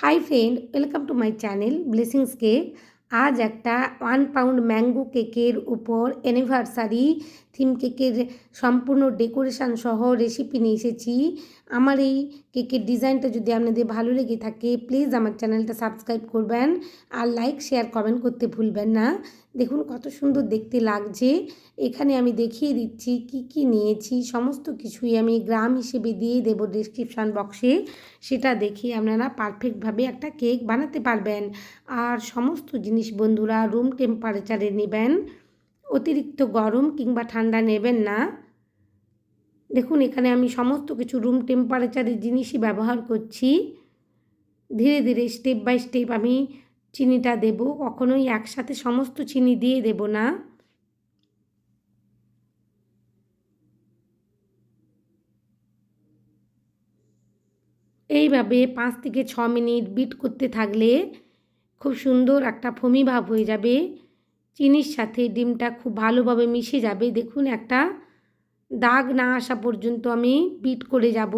Hi friend welcome to my channel blessings cake আজ একটা one pound mango কেকের উপর অ্যানিভার্সারি থিম কেকের সম্পূর্ণ ডেকোরেশন সহ রেসিপি নিয়ে এসেছি। আমার এই কেকের ডিজাইনটা যদি আপনাদের ভালো লেগে থাকে প্লিজ আমার চ্যানেলটা সাবস্ক্রাইব করবেন আর লাইক শেয়ার কমেন্ট করতে ভুলবেন না। দেখুন কত সুন্দর দেখতে লাগছে। এখানে আমি দেখিয়ে দিচ্ছি কি কি নিয়েছি, সমস্ত কিছুই আমি গ্রাম হিসেবে দিয়ে দেবো ডিসক্রিপশান বক্সে সেটা দেখে আপনারা পারফেক্টভাবে একটা কেক বানাতে পারবেন। আর সমস্ত জিনিস বন্ধুরা রুম টেম্পারেচারে নেবেন, অতিরিক্ত গরম কিংবা ঠান্ডা নেবেন না। দেখুন, এখানে আমি সমস্ত কিছু রুম টেম্পারেচারের জিনিসই ব্যবহার করছি। ধীরে ধীরে স্টেপ বাই স্টেপ আমি চিনিটা দেব। কখনোই একসাথে সমস্ত চিনি দিয়ে দেব না। এইভাবে পাঁচ থেকে ছ মিনিট বিট করতে থাকলে খুব সুন্দর একটা ফমি ভাব হয়ে যাবে। চিনির সাথে ডিমটা খুব ভালোভাবে মিশে যাবে। দেখুন, একটা দাগ না আসা পর্যন্ত আমি বিট করে যাব।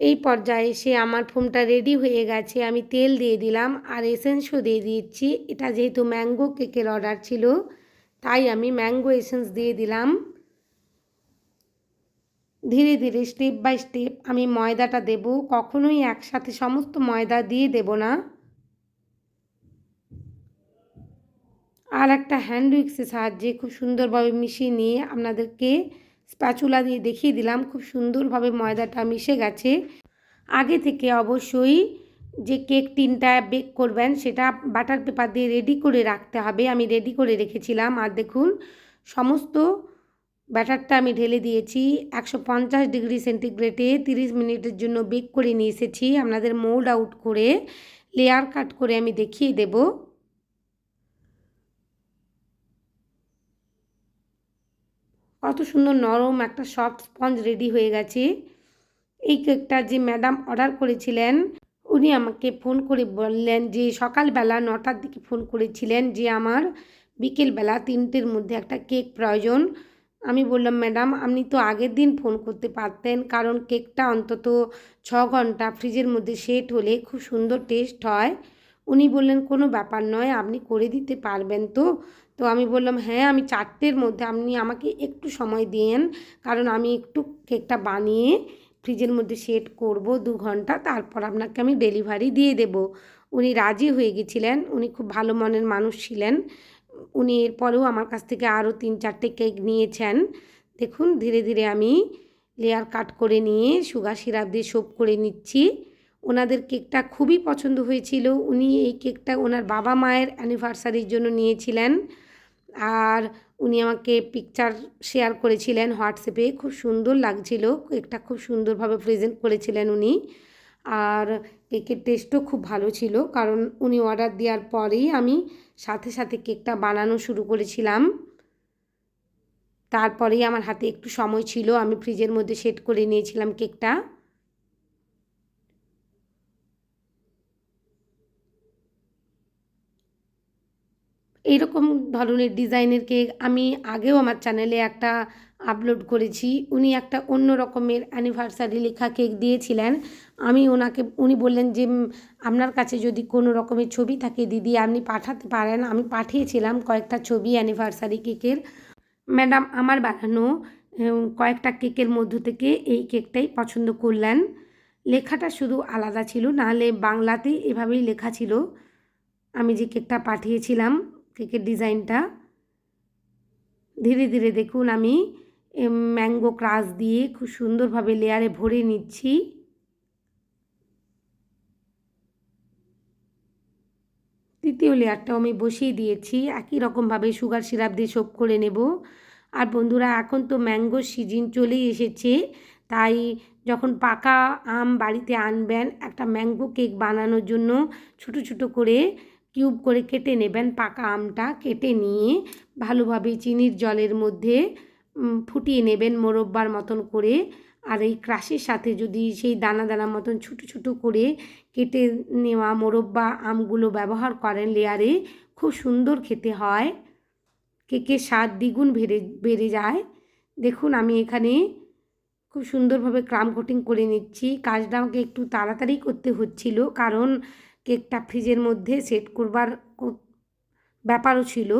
এই পর্যায়ে এসে আমার ফোমটা রেডি হয়ে গেছে, আমি তেল দিয়ে দিলাম আর এসেন্সও দিয়ে দিয়েছি এটা যেহেতু ম্যাঙ্গো কেকের অর্ডার ছিল, তাই আমি ম্যাঙ্গো এসেন্স দিয়ে দিলাম। ধীরে ধীরে স্টেপ বাই স্টেপ আমি ময়দাটা দেব, কখনোই একসাথে সমস্ত ময়দা দিয়ে দেব না। আর একটা হ্যান্ড উইক্সের সাহায্যে খুব সুন্দরভাবে মিশিয়ে নিয়ে আপনাদেরকে স্প্যাচুলা দিয়ে দেখিয়ে দিলাম। খুব সুন্দরভাবে ময়দাটা মিশে গেছে। আগে থেকে অবশ্যই যে কেক টিনটা বেক করবেন, সেটা বাটার পেপার দিয়ে রেডি করে রাখতে হবে। আমি রেডি করে রেখেছিলাম। আর দেখুন, সমস্ত ব্যাটারটা আমি ঢেলে দিয়েছি। একশো পঞ্চাশ ডিগ্রি সেন্টিগ্রেডে তিরিশ মিনিটের জন্য বেক করে নিয়ে এসেছি। আপনাদের মোল্ড আউট করে লেয়ার কাট করে আমি দেখিয়ে দেব। কত সুন্দর নরম একটা সফট স্পঞ্জ রেডি হয়ে গেছে। এই কেকটা যে ম্যাডাম অর্ডার করেছিলেন, উনি আমাকে ফোন করে বললেন যে সকালবেলা নটার দিকে ফোন করেছিলেন যে আমার বিকেলবেলা তিনটের মধ্যে একটা কেক প্রয়োজন। আমি বললাম, ম্যাডাম, আপনি তো আগের দিন ফোন করতে পারতেন, কারণ কেকটা অন্তত ছ ঘণ্টা ফ্রিজের মধ্যে সেট হলে খুব সুন্দর টেস্ট হয়। উনি বললেন, কোনো ব্যাপার নয়, আপনি করে দিতে পারবেন তো। তো আমি বললাম হ্যাঁ আমি চারটের মধ্যে, আপনি আমাকে একটু সময় দিন কারণ আমি একটু কেকটা বানিয়ে ফ্রিজের মধ্যে সেট করব দু ঘণ্টা, তারপর আপনাকে আমি ডেলিভারি দিয়ে দেব। উনি রাজি হয়ে গেছিলেন, উনি খুব ভালো মনের মানুষ ছিলেন, উনি এরপরেও আমার কাছ থেকে আরও তিন চারটে কেক নিয়েছেন। দেখুন, ধীরে ধীরে আমি লেয়ার কাট করে নিয়ে সুগার সিরাপ দিয়ে সোপ করে নিচ্ছি। ওনাদের কেকটা খুবই পছন্দ হয়েছিল, উনি এই কেকটা ওনার বাবা মায়ের অ্যানিভার্সারির জন্য নিয়েছিলেন। আর উনি আমাকে পিকচার শেয়ার করেছিলেন হোয়াটসঅ্যাপে খুব সুন্দর লাগছিল কেকটা খুব সুন্দরভাবে প্রেজেন্ট করেছিলেন উনি। আর কেকের টেস্টও খুব ভালো ছিল, কারণ উনি অর্ডার দেওয়ার পরেই আমি সাথে সাথে কেকটা বানানো শুরু করেছিলাম। তারপরেই আমার হাতে একটু সময় ছিল, আমি ফ্রিজের মধ্যে সেট করে নিয়েছিলাম কেকটা এইরকম ধরনের ডিজাইনের কেক আমি আগেও আমার চ্যানেলে একটা আপলোড করেছি। উনি একটা অন্য রকমের অ্যানিভার্সারি লেখা কেক দিয়েছিলেন। আমি ওনাকে, উনি বললেন যে আপনার কাছে যদি কোনো রকমের ছবি থাকে দিদি, আপনি পাঠাতে পারেন। আমি পাঠিয়েছিলাম কয়েকটা ছবি অ্যানিভার্সারি কেকের ম্যাডাম, আমার বানানো কয়েকটা কেকের মধ্য থেকে এই কেকটাই পছন্দ করলেন। লেখাটা শুধু আলাদা ছিল, নাহলে বাংলাতেই এভাবেই লেখা ছিল। আমি যে কেকটা পাঠিয়েছিলাম কেকের ডিজাইনটা। ধীরে ধীরে দেখুন আমি ম্যাঙ্গো ক্রাশ দিয়ে খুব সুন্দরভাবে লেয়ারে ভরে নিচ্ছি। তৃতীয় লেয়ারটাও আমি বসিয়ে দিয়েছি। একই রকমভাবে সুগার সিরাপ দিয়ে সোপ করে নেব। আর বন্ধুরা, এখন তো ম্যাঙ্গো সিজন চলেই এসেছে। তাই যখন পাকা আম বাড়িতে আনবেন, একটা ম্যাঙ্গো কেক বানানোর জন্য ছোট ছোট করে কিউব করে কেটে নেবেন, পাকা আমটা কেটে নিয়ে ভালোভাবে চিনির জলের মধ্যে ফুটিয়ে নেবেন মোরব্বার মতন করে। আর এই ক্রাশের সাথে যদি সেই দানা দানা মতন ছোটো ছোটো করে কেটে নেওয়া মোরব্বা আমগুলো ব্যবহার করেন লেয়ারে, খুব সুন্দর খেতে হয়। কেকের স্বাদ দ্বিগুণ বেড়ে বেড়ে যায়। দেখুন, আমি এখানে খুব সুন্দরভাবে ক্রাম কোটিং করে নিচ্ছি। কাজটা আমাকে একটু তাড়াতাড়ি করতে হচ্ছিল, কারণ কেকটা ফ্রিজের মধ্যে সেট করবার ব্যাপারও ছিল।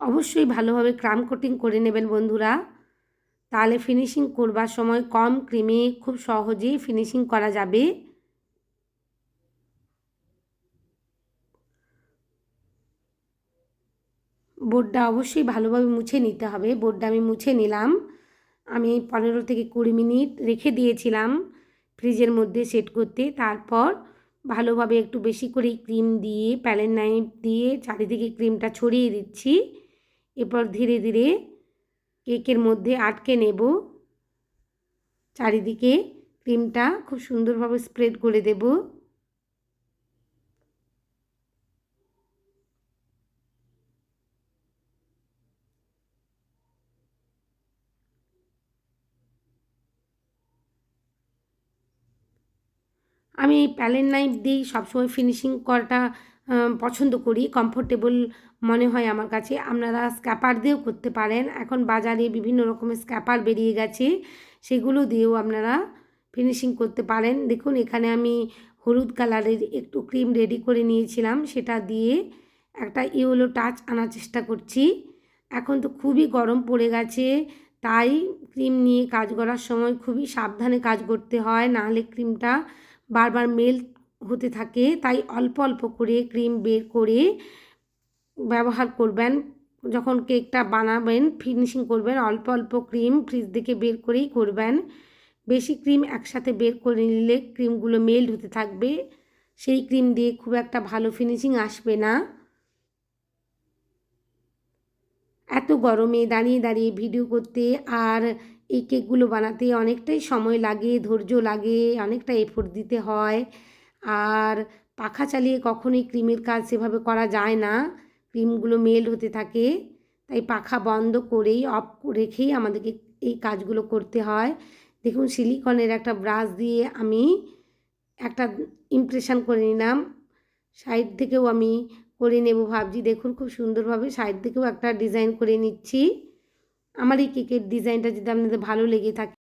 অবশ্যই ভালোভাবে ক্রাম কোটিং করে নেবেন বন্ধুরা। তাহলে ফিনিশিং করবার সময় কম ক্রিমে খুব সহজেই ফিনিশিং করা যাবে। বোর্ডটা অবশ্যই ভালোভাবে মুছে নিতে হবে। বোর্ডটা আমি মুছে নিলাম। আমি পনেরো থেকে কুড়ি মিনিট রেখে দিয়েছিলাম ফ্রিজের মধ্যে সেট করতে। তারপর ভালোভাবে একটু বেশি করে ক্রিম দিয়ে, প্যালেন নাইফ দিয়ে চারিদিকে ক্রিমটা ছড়িয়ে দিচ্ছি। এরপর ধীরে ধীরে কেকের মধ্যে আটকে নেব। চারিদিকে ক্রিমটা খুব সুন্দরভাবে স্প্রেড করে দেব। আমি প্যালেন নাইফ দিয়েই সবসময় ফিনিশিং করাটা পছন্দ করি। কমফোর্টেবল মনে হয় আমার কাছে। আপনারা স্ক্যাপার দিয়েও করতে পারেন। এখন বাজারে বিভিন্ন রকমের স্ক্যাপার বেরিয়ে গেছে। সেগুলো দিয়েও আপনারা ফিনিশিং করতে পারেন। দেখুন, এখানে আমি হলুদ কালারের একটু ক্রিম রেডি করে নিয়েছিলাম। সেটা দিয়ে একটা ইয়েলো টাচ আনার চেষ্টা করছি। এখন তো খুবই গরম পড়ে গেছে। তাই ক্রিম নিয়ে কাজ করার সময় খুবই সাবধানে কাজ করতে হয়। নাহলে ক্রিমটা বারবার মেল্ট হতে থাকে, তাই অল্প অল্প করে ক্রিম বের করে ব্যবহার করবেন। যখন কেকটা বানাবেন, ফিনিশিং করবেন, অল্প অল্প ক্রিম ফ্রিজ থেকে বের করেই করবেন। বেশি ক্রিম একসাথে বের করে নিলে ক্রিমগুলো মেল্ট হতে থাকবে। সেই ক্রিম দিয়ে খুব একটা ভালো ফিনিশিং আসবে না। এত গরমে দাঁড়িয়ে দাঁড়িয়ে ভিডিও করতে আর এই কেকগুলো বানাতে অনেকটাই সময় লাগে, ধৈর্য লাগে, অনেকটা এফোর্ট দিতে হয়। আর পাখা চালিয়ে কখনোই ক্রিমের কাজ সেভাবে করা যায় না। ক্রিমগুলো মেল্ট হতে থাকে। তাই পাখা বন্ধ করেই অফ রেখেই আমাদেরকে এই কাজগুলো করতে হয়। দেখুন সিলিকনের একটা ব্রাশ দিয়ে আমি একটা ইমপ্রেশন করে নিলাম। সাইড থেকেও আমি করে নেব ভাবছি। দেখুন, খুব সুন্দরভাবে সাইড থেকেও একটা ডিজাইন করে নিচ্ছি। আমার এই কেকের ডিজাইনটা যদি আপনাদের ভালো লেগে থাকে,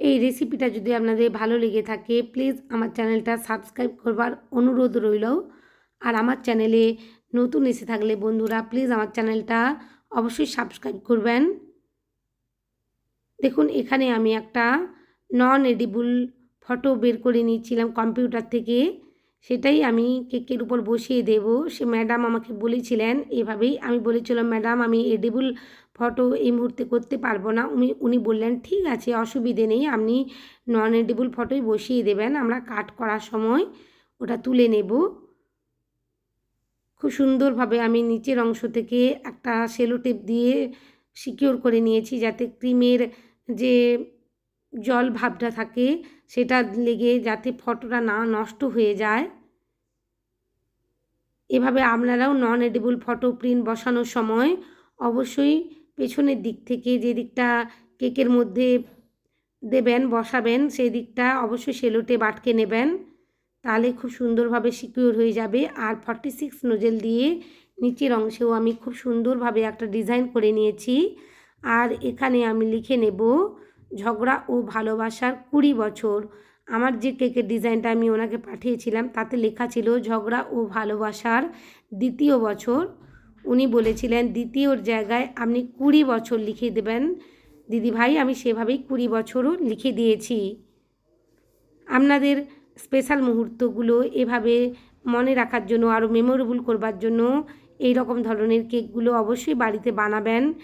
এই রেসিপিটা যদি আপনাদের ভালো লেগে থাকে প্লিজ আমার চ্যানেলটা সাবস্ক্রাইব করবার অনুরোধ রইল। আর আমার চ্যানেলে নতুন এসে থাকলে বন্ধুরা প্লিজ আমার চ্যানেলটা অবশ্যই সাবস্ক্রাইব করবেন। দেখুন, এখানে আমি একটা নন এডিবল ফটো বের করে নিয়েছিলাম কম্পিউটার থেকে। সেটাই আমি কেকের উপর বসিয়ে দেব। সে ম্যাডাম আমাকে বলেছিলেন এভাবেই। আমি বলেছিলাম, ম্যাডাম, আমি এডিবল ফটো এই মুহূর্তে করতে পারব না। উনি উনি বললেন, ঠিক আছে, অসুবিধে নেই। আপনি নন এডিবল ফটোই বসিয়ে দেবেন। আমরা কাট করার সময় ওটা তুলে নেব। খুব সুন্দরভাবে আমি নিচের অংশ থেকে একটা সেলো টেপ দিয়ে সিকিওর করে নিয়েছি যাতে ক্রিমের যে জল ভাবটা থাকে সেটা লেগে যাতে ফটোটা না নষ্ট হয়ে যায়। এভাবে আপনারাও নন এডিবল ফটো প্রিন্ট বসানোর সময় অবশ্যই পেছনের দিক থেকে যে দিকটা কেকের মধ্যে দেবেন, বসাবেন, সেই দিকটা অবশ্যই সেলোটে বাটকে নেবেন। তাহলে খুব সুন্দরভাবে সিকিউর হয়ে যাবে। আর ফর্টি সিক্স নোজেল দিয়ে নিচের অংশেও আমি খুব সুন্দরভাবে একটা ডিজাইন করে নিয়েছি। আর এখানে আমি লিখে নেব ঝগড়া ও ভালোবাসার কুড়ি বছর। আমার যে কেকের ডিজাইনটা আমি ওনাকে পাঠিয়েছিলাম, তাতে লেখা ছিল ঝগড়া ও ভালোবাসার দ্বিতীয় বছর। উনি বলেছিলেন দ্বিতীয়র জায়গায় আপনি কুড়ি বছর লিখে দেবেন। দিদি ভাই, আমি সেভাবেই কুড়ি বছরও লিখে দিয়েছি। আপনাদের স্পেশাল মুহূর্তগুলো এভাবে মনে রাখার জন্য, আরও মেমোরেবল করবার জন্য এই রকম ধরনের কেকগুলো অবশ্যই বাড়িতে বানাবেন।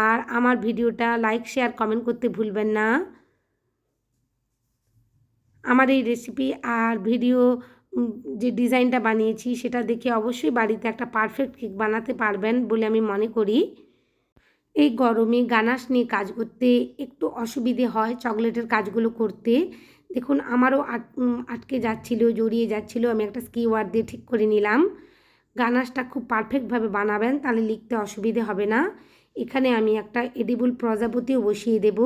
আর আমার ভিডিওটা লাইক শেয়ার কমেন্ট করতে ভুলবেন না। আমার এই রেসিপি আর ভিডিও যে ডিজাইনটা বানিয়েছি সেটা দেখে অবশ্যই বাড়িতে একটা পারফেক্ট কেক বানাতে পারবেন বলে আমি মনে করি। এই গরমে গানাশ নিয়ে কাজ করতে একটু অসুবিধে হয় চকলেটের কাজগুলো করতে। দেখুন, আমারও আটকে যাচ্ছিল, জড়িয়ে যাচ্ছিল, আমি একটা স্কি ওয়ার দিয়ে ঠিক করে নিলাম। গানাশটা খুব পারফেক্টভাবে বানাবেন, তাহলে লিখতে অসুবিধে হবে না। এখানে আমি একটা এডিবুল প্রজাপতিও বসিয়ে দেব।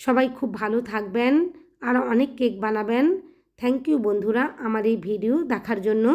সবাই খুব ভালো থাকবেন, আর অনেক কেক বানাবেন। থ্যাংক ইউ বন্ধুরা, আমার এই ভিডিও দেখার জন্য।